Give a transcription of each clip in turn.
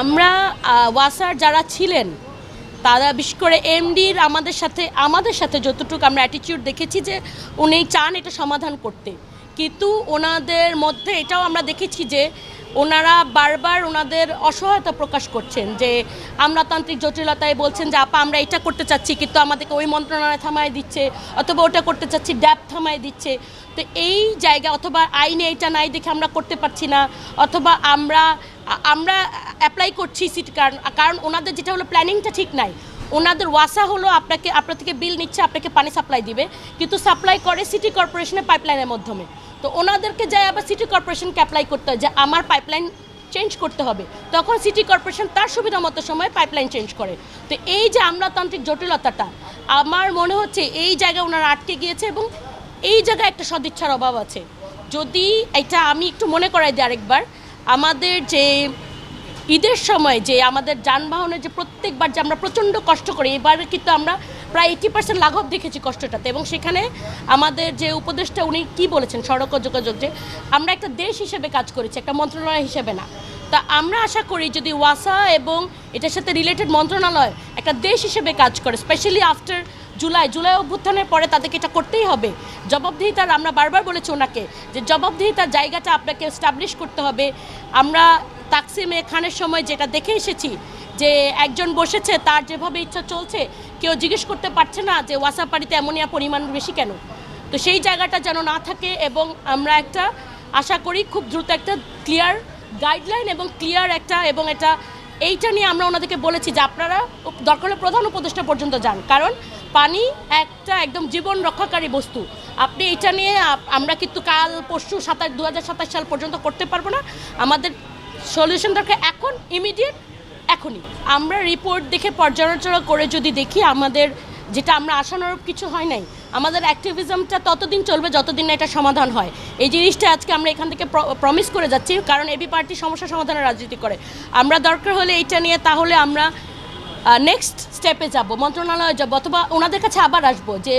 আমরা ওয়াসার যারা ছিলেন, তারা বিশেষ করে এমডির আমাদের সাথে আমাদের সাথে যতটুকু আমরা অ্যাটিটিউড দেখেছি যে উনি চান এটা সমাধান করতে। কিন্তু ওনাদের মধ্যে এটাও আমরা দেখেছি যে ওনারা বারবার ওনাদের অসহায়তা প্রকাশ করছেন যে আমলাতান্ত্রিক জটিলতায় বলছেন যে, আপা, আমরা এটা করতে চাচ্ছি, কিন্তু আমাদেরকে ওই মন্ত্রণালয় থামায় দিচ্ছে, অথবা ওটা করতে চাচ্ছি ড্যাপ থামায় দিচ্ছে। তো এই জায়গা, অথবা আইনে এটা নাই দেখে আমরা করতে পারছি না, অথবা আমরা আমরা অ্যাপ্লাই করছি সিট, কারণ কারণ ওনাদের যেটা হলো প্ল্যানিংটা ঠিক নাই। ওনাদের ওয়াসা হলো আপনাকে, আপনার থেকে বিল নিচ্ছে, আপনাকে পানি সাপ্লাই দিবে, কিন্তু সাপ্লাই করে সিটি কর্পোরেশনের পাইপলাইনের মাধ্যমে। তো ওনাদেরকে যায় আবার সিটি কর্পোরেশনকে অ্যাপ্লাই করতে হয় যে আমার পাইপলাইন চেঞ্জ করতে হবে। তখন সিটি কর্পোরেশন তার সুবিধা মতো সময় পাইপলাইন চেঞ্জ করে। তো এই যে আমলাতান্ত্রিক জটিলতাটা, আমার মনে হচ্ছে এই জায়গায় ওনারা আটকে গিয়েছে এবং এই জায়গায় একটা সদিচ্ছার অভাব আছে। যদি এটা আমি একটু মনে করাই দিই আরেকবার, আমাদের যে ঈদের সময় যে আমাদের যানবাহনের যে প্রত্যেকবার যে আমরা প্রচণ্ড কষ্ট করি, এবারে কিন্তু আমরা প্রায় এইটি পার্সেন্ট লাঘব দেখেছি কষ্টটাতে এবং সেখানে আমাদের যে উপদেষ্টা উনি কি বলেছেন, সড়ক যোগাযোগ যে আমরা একটা দেশ হিসেবে কাজ করেছি, একটা মন্ত্রণালয় হিসেবে না। তা আমরা আশা করি যদি ওয়াসা এবং এটার সাথে রিলেটেড মন্ত্রণালয় একটা দেশ হিসেবে কাজ করে স্পেশালি আফটার জুলাই জুলাই অভ্যুত্থানের পরে তাদেরকে এটা করতেই হবে। জবাবদিহিতার আমরা বারবার বলেছি ওনাকে যে জবাবদিহিতার জায়গাটা আপনাকে স্টাবলিশ করতে হবে। আমরা তাকসিমে খানের সময় যেটা দেখে এসেছি যে একজন বসেছে, তার যেভাবে ইচ্ছা চলছে কেউ জিজ্ঞেস করতে পারছে না যে ওয়াসা ওয়াসাপাড়িতে অ্যামোনিয়া পরিমাণ বেশি কেন? তো সেই জায়গাটা যেন না থাকে এবং আমরা একটা, আশা করি খুব দ্রুত একটা ক্লিয়ার গাইডলাইন এবং ক্লিয়ার একটা এবং এটা, এইটা নিয়ে আমরা ওনাদেরকে বলেছি যে আপনারা দরকার হলে প্রধান উপদেষ্টা পর্যন্ত যান। কারণ পানি একটা একদম জীবন রক্ষাকারী বস্তু। আপনি এটা নিয়ে আমরা কিন্তু কাল, পরশু, সাতাশ দু সাল পর্যন্ত করতে পারব না। আমাদের সলিউশন দরকার এখন ইমিডিয়েট এখনই আমরা রিপোর্ট দেখে পর্যালোচনা করে যদি দেখি, আমাদের যেটা আমরা আশানুরূপ কিছু হয় নাই, আমাদের অ্যাক্টিভিজমটা ততদিন চলবে যতদিন না এটা সমাধান হয়। এই জিনিসটা আজকে আমরা এখান থেকে প্রমিস করে যাচ্ছি, কারণ এবি পার্টি সমস্যা সমাধানের রাজনীতি করে। আমরা দরকার হলে এটা নিয়ে তাহলে আমরা নেক্সট স্টেপে যাব। মন্ত্রণালয়ে যাব অথবা ওনাদের কাছে আবার আসব যে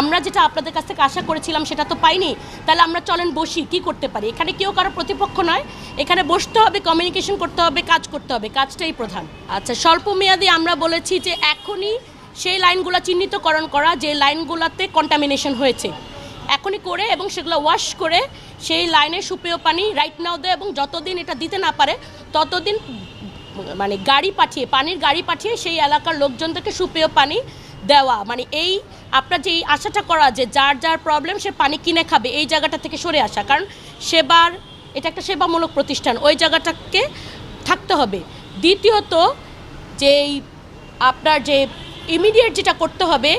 আমরা যেটা আপনাদের কাছ থেকে আশা করেছিলাম সেটা তো পাইনি, তাহলে আমরা চলেন বসি, কি করতে পারি? এখানে কেউ কারও প্রতিপক্ষ নয়, এখানে বসতে হবে কমিউনিকেশন করতে হবে, কাজ করতে হবে, কাজটাই প্রধান। আচ্ছা স্বল্প মেয়াদি আমরা বলেছি যে এখনই সেই লাইনগুলো চিহ্নিতকরণ করা, যে লাইনগুলোতে কন্টামিনেশন হয়েছে। এখনই করে এবং সেগুলো ওয়াশ করে সেই লাইনে সুপেয় পানি রাইট নাও দেয় এবং যতদিন এটা দিতে না পারে, ততদিন মানে গাড়ি পাঠিয়ে, পানির গাড়ি পাঠিয়ে সেই এলাকার লোকজনদেরকে সুপেয় পানি দেওয়া। মানে এই আপনার যে এই আশাটা করা যে যার যার প্রবলেম সে পানি কিনে খাবে, এই জায়গাটা থেকে সরে আসা। কারণ সেবার, এটা একটা সেবামূলক প্রতিষ্ঠান, ওই জায়গাটাকে থাকতে হবে। দ্বিতীয়ত যেই আপনার যে ইমিডিয়েট যেটা করতে হবে,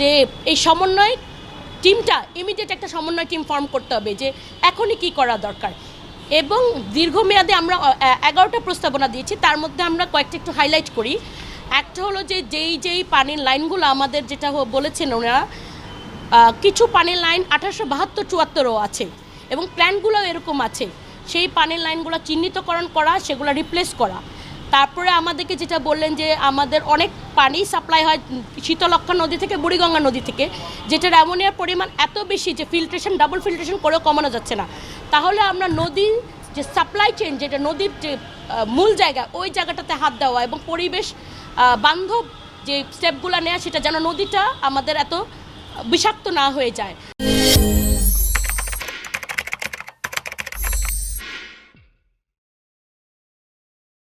যে এই সমন্বয় টিমটা ইমিডিয়েট একটা সমন্বয় টিম ফর্ম করতে হবে যে এখনই কি করা দরকার। এবং দীর্ঘমেয়াদে আমরা এগারোটা প্রস্তাবনা দিয়েছি। তার মধ্যে আমরা কয়েকটা একটু হাইলাইট করি। একটা হলো যে যেই যেই পানির লাইনগুলো আমাদের যেটা বলেছেন ওনারা কিছু পানির লাইন আঠারোশো বাহাত্তর চুয়াত্তরও আছে এবং প্ল্যানগুলো এরকম আছে। সেই পানির লাইনগুলো চিহ্নিতকরণ করা, সেগুলো রিপ্লেস করা। তারপরে আমাদেরকে যেটা বললেন যে আমাদের অনেক পানি সাপ্লাই হয় শীতলক্ষা নদী থেকে, বুড়িগঙ্গা নদী থেকে, যেটার অ্যামোনিয়ার পরিমাণ এত বেশি যে ফিল্ট্রেশন ডাবল ফিল্ট্রেশন করেও কমানো যাচ্ছে না। তাহলে আমরা নদীর যে সাপ্লাই চেন যেটা নদীর যে মূল জায়গা, ওই জায়গাটাতে হাত দেওয়া এবং পরিবেশ বান্ধব যে স্টেপগুলো নেওয়া সেটা যেন নদীটা আমাদের এত বিষাক্ত না হয়ে যায়।